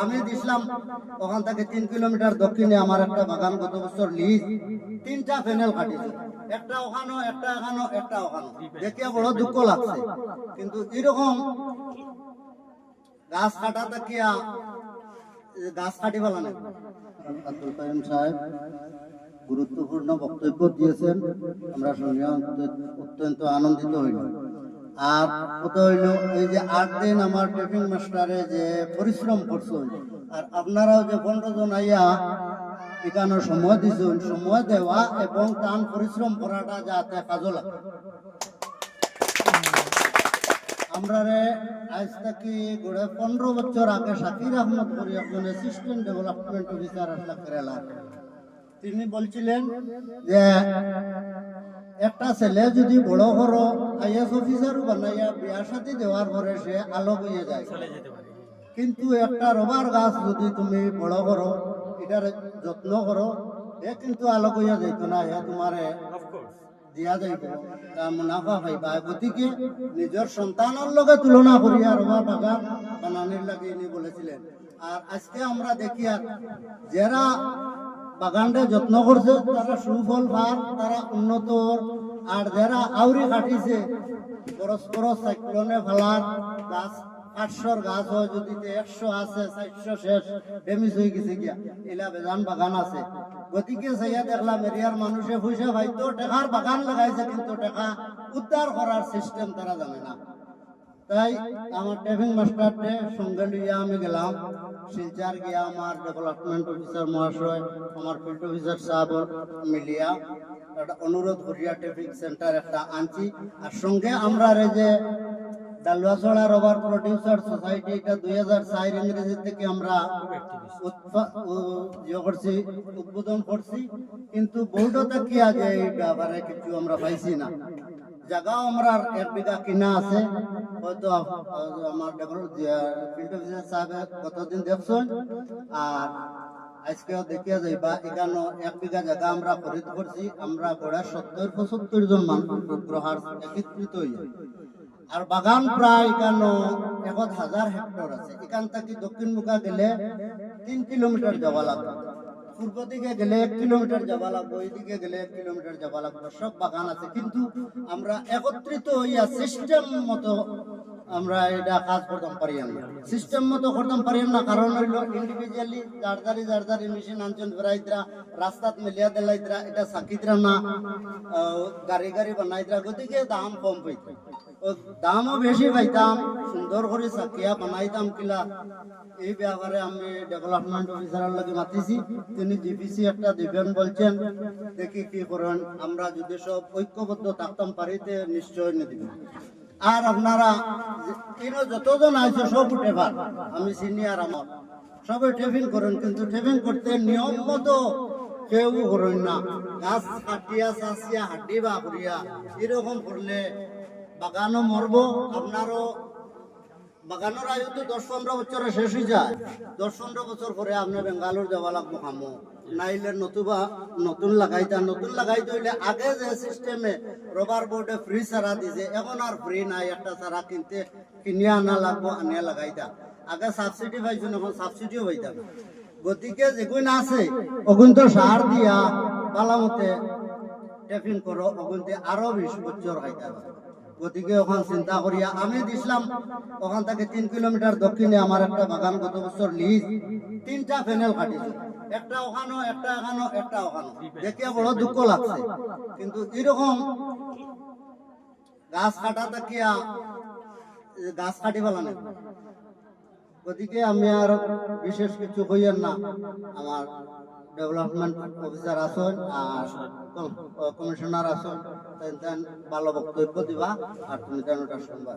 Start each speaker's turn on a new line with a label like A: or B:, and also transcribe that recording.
A: আমি দিছিলাম ওখান থেকে তিন কিলোমিটার দক্ষিণে আমার একটা বাগান, গত বছর লিজ তিনটা প্যানেল কাটিছে। একটা ওখানো, একটা এখানো, একটা ওখানো। দেখিয়া বড় দুঃখ লাগছে। কিন্তু এরকম গাছ কাটা এ গাছ কাটি ফেলা নেই। আব্দুল কাইম সাহেব গুরুত্বপূর্ণ বক্তব্য দিয়েছেন। আমরা শুনে অত্যন্ত- আনন্দিত হইল আর কত হইল, এই যে আট দিন আমার ট্রেকিং মাস্টারে যে পরিশ্রম করছেন, আর আপনারাও যে পনেরো জন আইয়া এখানে সময় দিছেন, সময় দেওয়া এবং টান পরিশ্রম করাটা যাতে কাজও লাগে আমরা আজ থেকে গড়ে পনেরো বছর আগে শাকির আহমদ করি একজন অ্যাসিস্ট্যান্ট ডেভেলপমেন্ট অফিসার আসলা কেরালা। তিনি বলছিলেন যে একটা ছেলে যদি বড় বড় আইএস অফিসারও বানাইয়া বিয়া সাথে দেওয়ার পরে সে আলোক হয়ে যায়। কিন্তু একটা রবার গাছ যদি তুমি বড় করো এটার যত্ন করো এ কিন্তু আলোক হইয়া যাইত না এ তোমারে দিয়া যাইব। তা মুনাফা পাইবা। গতিকে নিজের সন্তানের লগে তুলনা করিয়া রবা বাগান বানানোর লাগে ইনি বলেছিলেন। আর আজকে আমরা দেখি আর যারা বাগানটা যত্ন করছে, তারা সুফল পান, তারা উন্নত আর যারা আউরি কাটিছে, পরস্পর সাইক্লোনে ফেলার গাছ আটশোর গাছ হয় যদি একশো আছে, চারশো শেষ ডেমিজ হয়ে গেছে গিয়া। এলা বেজান বাগান আছে। গতিকে সাইয়া দেখলাম, এরিয়ার মানুষে পয়সা পাইতো টেকার বাগান লাগাইছে, কিন্তু টেকা উদ্ধার করার সিস্টেম তারা জানে না। তাই আমার ট্রেভিং মাস্টারকে সঙ্গে লিয়ে আমি গেলাম। শিলচার গিয়া আমার ডেভেলপমেন্ট অফিসার মহাশয়, আমার ফিল্ড অফিসার সাহেব মিলিয়া একটা অনুরোধ করিয়া ট্রাফিক সেন্টার একটা আনছি। আর সঙ্গে আমরা যে ডালুয়াছড়া রবার প্রডিউসার সোসাইটি এটা দুই হাজার চার ইংরেজি থেকে আমরা ইয়ে করছি, উদ্বোধন করছি। কিন্তু বহুটা কি আগে এই ব্যাপারে কিছু আমরা পাইছি না। জায়গাও আমরা এক বিঘা কিনা আছে। হয়তো আমার ফিল্ড অফিসার কতদিন দেখছেন? আর আজকেও দেখিয়া যাইবা এখানে এক বিঘা জায়গা আমরা খরিদ করছি। আমরা গড়ে সত্তর, পঁচাত্তর জন মানুষ একত্রিত হইয়া। আর বাগান প্রায় এখানে এক হাজার হেক্টর আছে। এখান থেকে দক্ষিণ মুখা গেলে তিন কিলোমিটার যাওয়া লাগবে। পূর্ব দিকে গেলে এক কিলোমিটার যাওয়া লাগবে, ওইদিকে গেলে এক কিলোমিটার যাওয়া লাগবে, সব বাগান আছে। কিন্তু আমরা একত্রিত হইয়া সিস্টেম মতো আমরা এটা কাজ করতাম, পারি না। সিস্টেম মতো করতাম, পারি না। কারণ হইল ইন্ডিভিজুয়ালি যার যারি মেশিন আনছেন বেড়াইতরা রাস্তাত মিলিয়া দিলাইতরা, এটা সাকিতরা না গাড়ি গাড়ি বানাইতরা, গতিকে দাম কম পাইতে ও দামও বেশি পাইতাম সুন্দর করে সাকিয়া বানাইতাম কিলা। এই ব্যাপারে আমি ডেভেলপমেন্ট অফিসারের লগে মাতিছি। তিনি ডিপিসি একটা দিবেন বলছেন। দেখি কি করেন। আমরা যদি সব ঐক্যবদ্ধ থাকতাম পারিতে নিশ্চয় দিবেন আর আপনারা ইনো যতজন আছে সব উঠেবার আমি সিনিয়র আমার। সবাই টেফিং করেন, কিন্তু টেফিং করতে নিয়ম মতো কেউ করেন না। গাছ কাটিয়া চাষিয়া হাড্ডি বা করিয়া এরকম করলে বাগানও মরবো, আপনারও বাগানের আয়ু তো দশ পনেরো বছরে শেষ হয়ে যায়। দশ পনেরো বছর পরে আপনি বেঙ্গালোর যাওয়া লাগবো খামো। নাইলে নতুবা নতুন লাগাইতা নতুন লাগাইতে হইলে আগে যে সিস্টেমে রবার বোর্ডে ফ্রি সারা দিছে, এখন আর ফ্রি নাই। একটা সারা কিনতে কিনে আনা লাগবো, আনিয়া লাগাইতা আগে সাবসিডি পাইছো, এখন সাবসিডিও পাইতাম গতিকে যেগুন আছে ওগুন তো সার দিয়া পালামতে টেফিন করো ওগুনতে আরও বিশ বছর খাইতে গতিকে ওখান চিন্তা করিয়া আমি দিছিলাম ওখান থেকে তিন কিলোমিটার দক্ষিণে আমার একটা বাগান গত বছর লিজ তিনটা ফেনেল কাটিছে। একটা ওখানো, একটা এখানো, একটা ওখানো। দেখিয়া বড় দুঃখ লাগছে। কিন্তু এরকম গাছ কাটা তাকিয়া, গাছ কাটি ফেলা গতিকে আমি আর বিশেষ কিছু হইয়েন না। আমার ডেভেলপমেন্ট অফিসার আসন আর কমিশনার তেন ভালো বক্তব্য দিবা আর তুমি তেন শুনবা